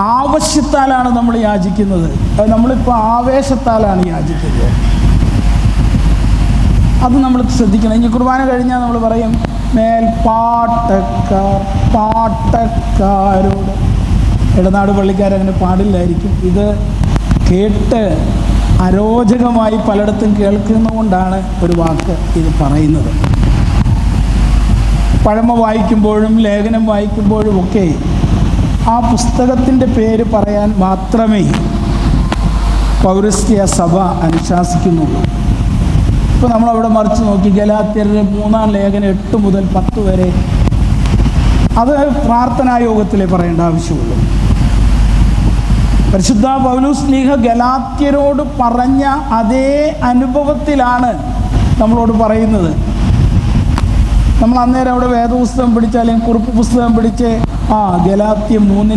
ആവശ്യത്താലാണ് നമ്മൾ യാചിക്കുന്നത്. അത് നമ്മളിപ്പോൾ ആവേശത്താലാണ് യാചിക്കുന്നത്. അത് നമ്മൾ ശ്രദ്ധിക്കണം. ഇനി കുർബാന കഴിഞ്ഞാൽ നമ്മൾ പറയും മേൽപാട്ടക്കാർ പാട്ടക്കാരോട്. ഇടനാട് പള്ളിക്കാരങ്ങനെ പാടില്ലായിരിക്കും. ഇത് കേട്ട് അരോചകമായി പലയിടത്തും കേൾക്കുന്നതുകൊണ്ടാണ് ഒരു വാക്ക് ഇത് പറയുന്നത്. പഴമ വായിക്കുമ്പോഴും ലേഖനം വായിക്കുമ്പോഴും ഒക്കെ ആ പുസ്തകത്തിന്റെ പേര് പറയാൻ മാത്രമേ പൗരസ്ത്യ സഭ അനുശാസിക്കുന്നുള്ളൂ. ഇപ്പോൾ നമ്മളവിടെ മറിച്ച് നോക്കി ഗലാത്യരുടെ മൂന്നാം ലേഖനം എട്ട് മുതൽ പത്ത് വരെ അത് പ്രാർത്ഥനാ യോഗത്തിലേ പറയേണ്ട ആവശ്യമുള്ളൂ. പരിശുദ്ധ പൗലൂസ് ലീഹ ഗലാത്യരോട് പറഞ്ഞ അതേ അനുഭവത്തിലാണ് നമ്മളോട് പറയുന്നത്. നമ്മൾ അന്നേരം അവിടെ വേദപുസ്തകം പിടിച്ച് അല്ലെങ്കിൽ കുറിപ്പ് പുസ്തകം പിടിച്ച് ആ ഗലാത്യം മൂന്നിന്